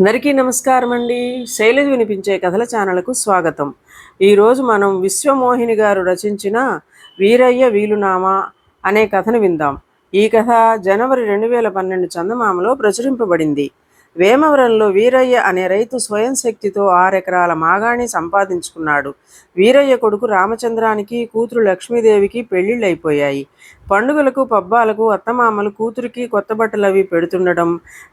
అందరికీ నమస్కారం అండి శైలజ వినిపించే కథల ఛానల్కు స్వాగతం. ఈరోజు మనం విశ్వమోహిని గారు రచించిన వీరయ్య వీలునామా అనే కథను విందాం. ఈ కథ జనవరి రెండు వేల పన్నెండు చందమామలో ప్రచురింపబడింది. వేమవరంలో వీరయ్య అనే రైతు స్వయం శక్తితో ఆరెకరాల మాగాణి సంపాదించుకున్నాడు. వీరయ్య కొడుకు రామచంద్రానికి కూతురు లక్ష్మీదేవికి పెళ్ళిళ్ళైపోయాయి పండుగలకు పబ్బాలకు అత్తమామలు కూతురికి కొత్త బట్టలు అవి పెడుతుండటం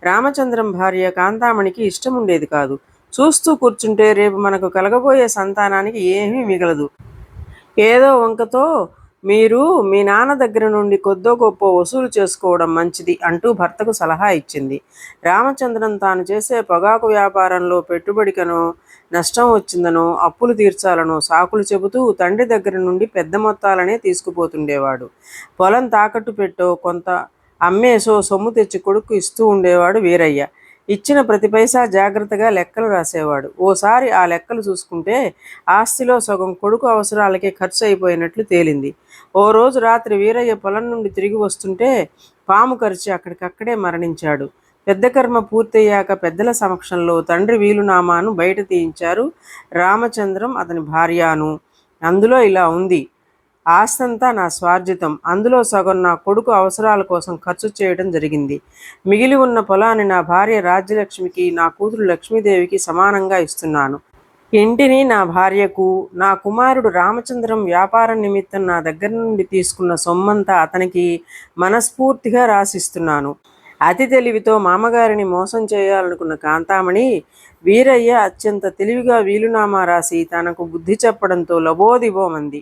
రామచంద్రం భార్య కాంతామణికి ఇష్టం ఉండేది కాదు. చూస్తూ కూర్చుంటే రేపు మనకు కలగబోయే సంతానానికి ఏమీ మిగలదు. ఏదో వంకతో మీరు మీ నాన్న దగ్గర నుండి కొద్దో గొప్ప వసూలు చేసుకోవడం మంచిది అంటూ భర్తకు సలహా ఇచ్చింది. రామచంద్రన్ తాను చేసే పొగాకు వ్యాపారంలో పెట్టుబడికనో నష్టం వచ్చిందనో అప్పులు తీర్చాలనో సాకులు చెబుతూ తండ్రి దగ్గర నుండి పెద్ద మొత్తాలనే తీసుకుపోతుండేవాడు. పొలం తాకట్టు పెట్టో కొంత అమ్మేసో సొమ్ము తెచ్చి కొడుకు ఇస్తూ ఉండేవాడు వీరయ్య. ఇచ్చిన ప్రతి పైసా జాగ్రత్తగా లెక్కలు రాసేవాడు. ఓసారి ఆ లెక్కలు చూసుకుంటే ఆస్తిలో సగం కొడుకు అవసరాలకే ఖర్చు అయిపోయినట్లు తేలింది. ఓ రోజు రాత్రి వీరయ్య పొలం నుండి తిరిగి వస్తుంటే పాము కరిచి అక్కడికక్కడే మరణించాడు. పెద్ద కర్మ పూర్తయ్యాక పెద్దల సమక్షంలో తండ్రి వీలునామాను బయట తీయించారు రామచంద్రం అతని భార్యను. అందులో ఇలా ఉంది. ఆస్తంతా నా స్వార్జితం. అందులో సగం నా కొడుకు అవసరాల కోసం ఖర్చు చేయడం జరిగింది. మిగిలి ఉన్న పొలాన్ని నా భార్య రాజ్యలక్ష్మికి నా కూతురు లక్ష్మీదేవికి సమానంగా ఇస్తున్నాను. ఇంటిని నా భార్యకు నా కుమారుడు రామచంద్రం వ్యాపారం నిమిత్తం నా దగ్గర నుండి తీసుకున్న సొమ్మంతా అతనికి మనస్ఫూర్తిగా రాసిస్తున్నాను. అతి తెలివితో మామగారిని మోసం చేయాలనుకున్న కాంతామణి వీరయ్య అత్యంత తెలివిగా వీలునామా రాసి తనకు బుద్ధి చెప్పడంతో లబోదిబోమంది.